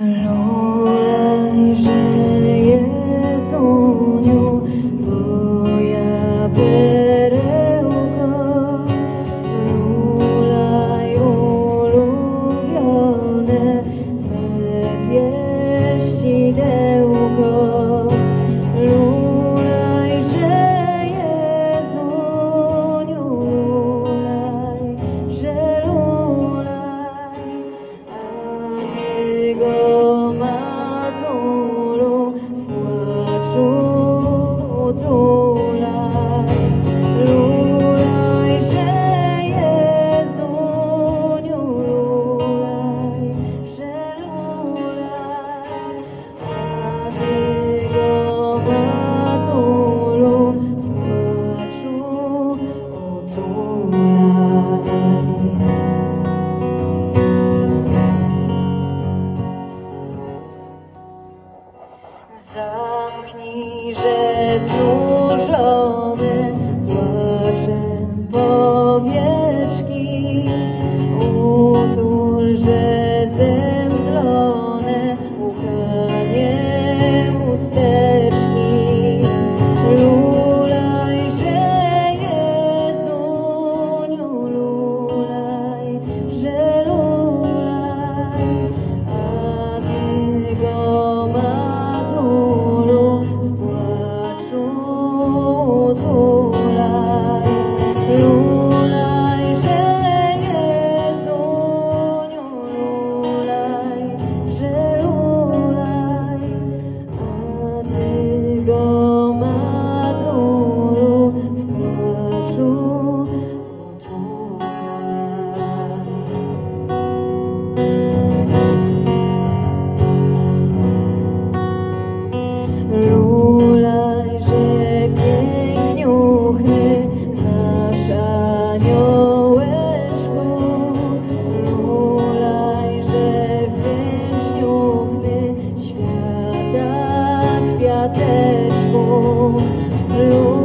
Lord. Oh. Zamknij, że znużone płaczem powieczki, przyjatełką lub